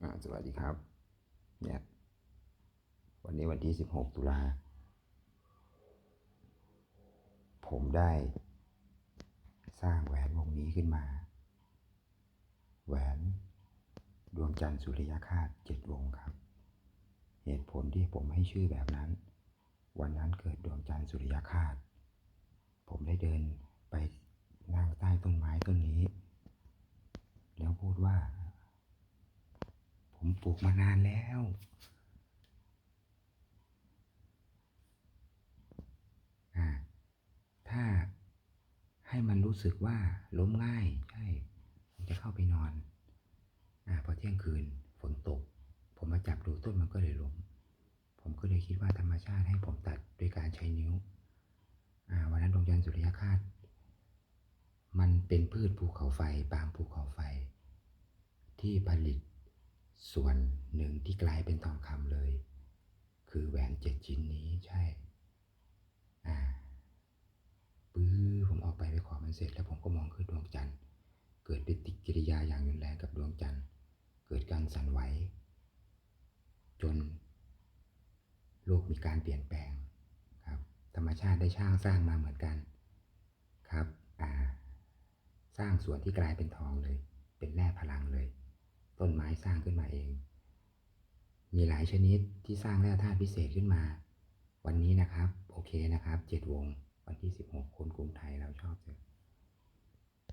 สวัสดีครับ เนี่ย วันนี้วันที่ 16 ตุลา ผมได้สร้างแหวนวงนี้ขึ้นมา แหวนดวงจันทร์สุริยคาสเจ็ดวงครับ เหตุผลที่ผมให้ชื่อแบบนั้น วันนั้นเกิดดวงจันทร์สุริยคาสผมได้เดินไปนั่งใต้ต้นไม้ต้นนี้ แล้วพูดว่า ผมปลูกมานานแล้วอ่าถ้าให้มันรู้สึกว่าล้มง่าย ใช่ ผมจะเข้าไปนอนอพอเที่ยงคืนฝนตก ผมมาจับดูต้นมันก็เลยล้ม ผมก็เลยคิดว่าธรรมชาติให้ผมตัดด้วยการใช้นิ้วอ่าวันนั้นดวงจันทร์สุริยคาสมันเป็นพืชภูเขาไฟปาล์มภูเขาไฟ ที่ผลิต ส่วนหนึ่งที่กลายเป็นทองคำเลย คือแหวนเจ็ดชิ้นนี้ใช่ อ่าปื้อผมออกไปไปขอมันเสร็จแล้วผมก็มองขึ้นดวงจันทร์ เกิดปฏิกิริยาอย่างรุนแรงกับดวงจันทร์ เกิดการสั่นไหว จนโลกมีการเปลี่ยนแปลงครับ ธรรมชาติได้ช่างสร้างมาเหมือนกันครับ อ่า สร้างส่วนที่กลายเป็นทองเลย เป็นแร่พลั ต้นไม้สร้างขึ้นมาเอง มีหลายชนิดที่สร้างแร่ธาตุพิเศษขึ้นมา วันนี้นะครับ โอเคนะครับเจ็ดวง วันที่ 16 คนกรุงไทยเราชอบเถอ